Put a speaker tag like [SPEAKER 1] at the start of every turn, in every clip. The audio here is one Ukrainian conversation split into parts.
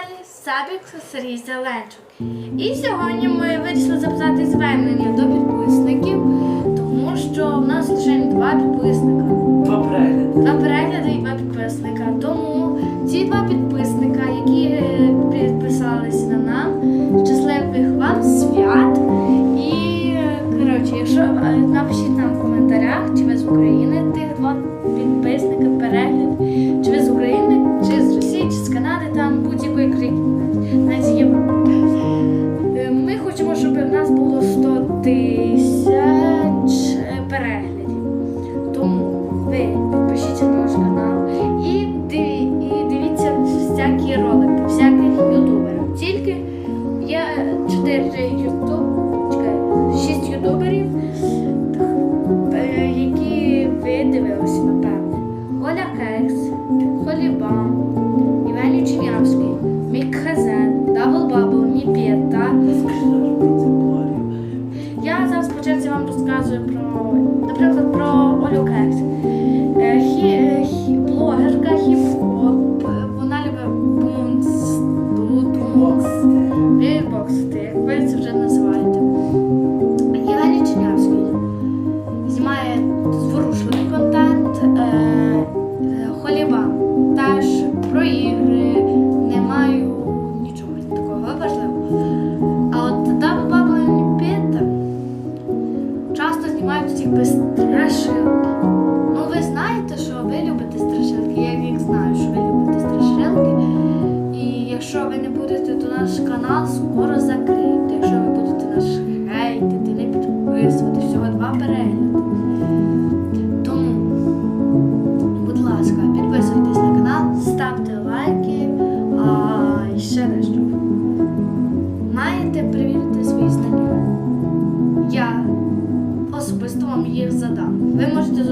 [SPEAKER 1] каналі Сабік Сергій Зеленчук. І сьогодні ми вирішили записати звернення до підписників, тому що в нас вже два підписника.
[SPEAKER 2] Два перегляди.
[SPEAKER 1] Знімають без страшилки. Ну ви знаєте, що ви любите страшилки. Я як знаю, що ви любите страшилки. І якщо ви не будете, то наш канал скоро закриють. Якщо ви будете наш хейтити, не підписувати, всього два перегляди.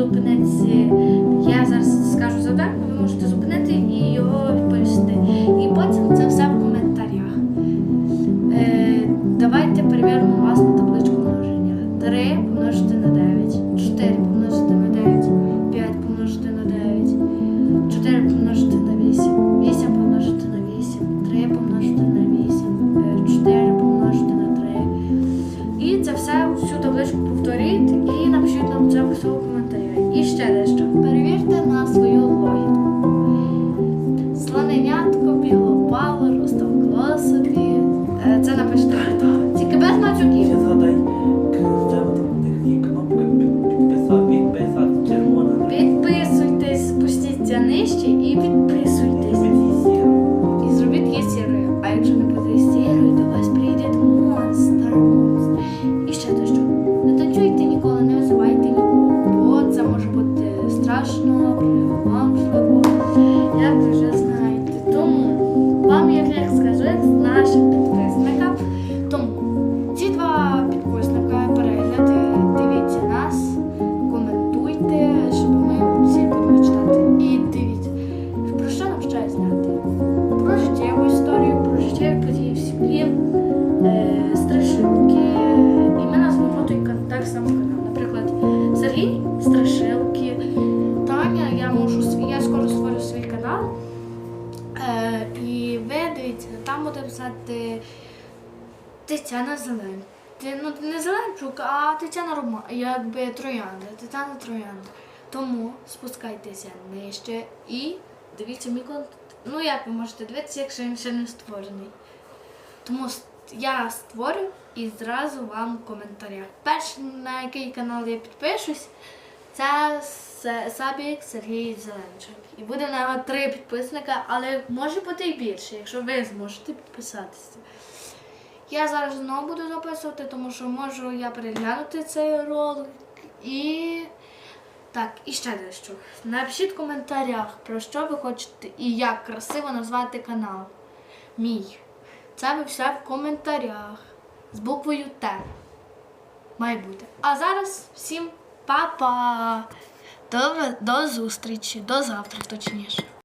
[SPEAKER 1] Зупинитися. Я зараз скажу завдання, ви можете зупинити і його відповісти. І потім це все в коментарях. Е, давайте перевіримо вас на табличку множення. 3 помножити на 9, 4 помножити на 9, 5 помножити на 9, 4 помножити на 8, 8 помножити на 8, 3 помножити на 8, 4 помножити на 3. І це все всю табличку повторіть і напишіть нам це у коментарі. Ще дещо. Перевірте на свою логіку. Слоненятко бігло пало, розтовкло собі. Е, Це напишіть. Тільки без матюків.
[SPEAKER 2] Ще згадай, в тебе там у них є кнопка підписати, підписати, червона.
[SPEAKER 1] Підписуйтесь, спустіться нижче і підписуйтесь. І зробіть її сірою. А якщо не буде події е, страшилки. І ми назвемо той кан- так само канал. Наприклад, Сергій страшилки. Таня, я можу я скоро створю свій канал. Е, і ви дивіться, там буде писати Тетяна Зелень. Ну, не Зеленчук, а Тетяна Рома, якби Троянда. Тетяна Троянда. Тому спускайтеся нижче і дивіться мій контент. Ну як ви можете дивитися, якщо він ще не створений. Тому я створю і зразу вам в коментарях. Перший, на який канал я підпишусь, це Сабік Сергій Зеленчук. І буде на нього три підписника, але може бути і більше, якщо ви зможете підписатися. Я зараз знову буду записувати, тому що можу я переглянути цей ролик. І так, і ще дещо. Напишіть в коментарях, про що ви хочете і як красиво назвати канал. Мій. Це ви все в коментарях з буквою Т. Має бути. А зараз всім па-па! До, до зустрічі, до завтра, точніше.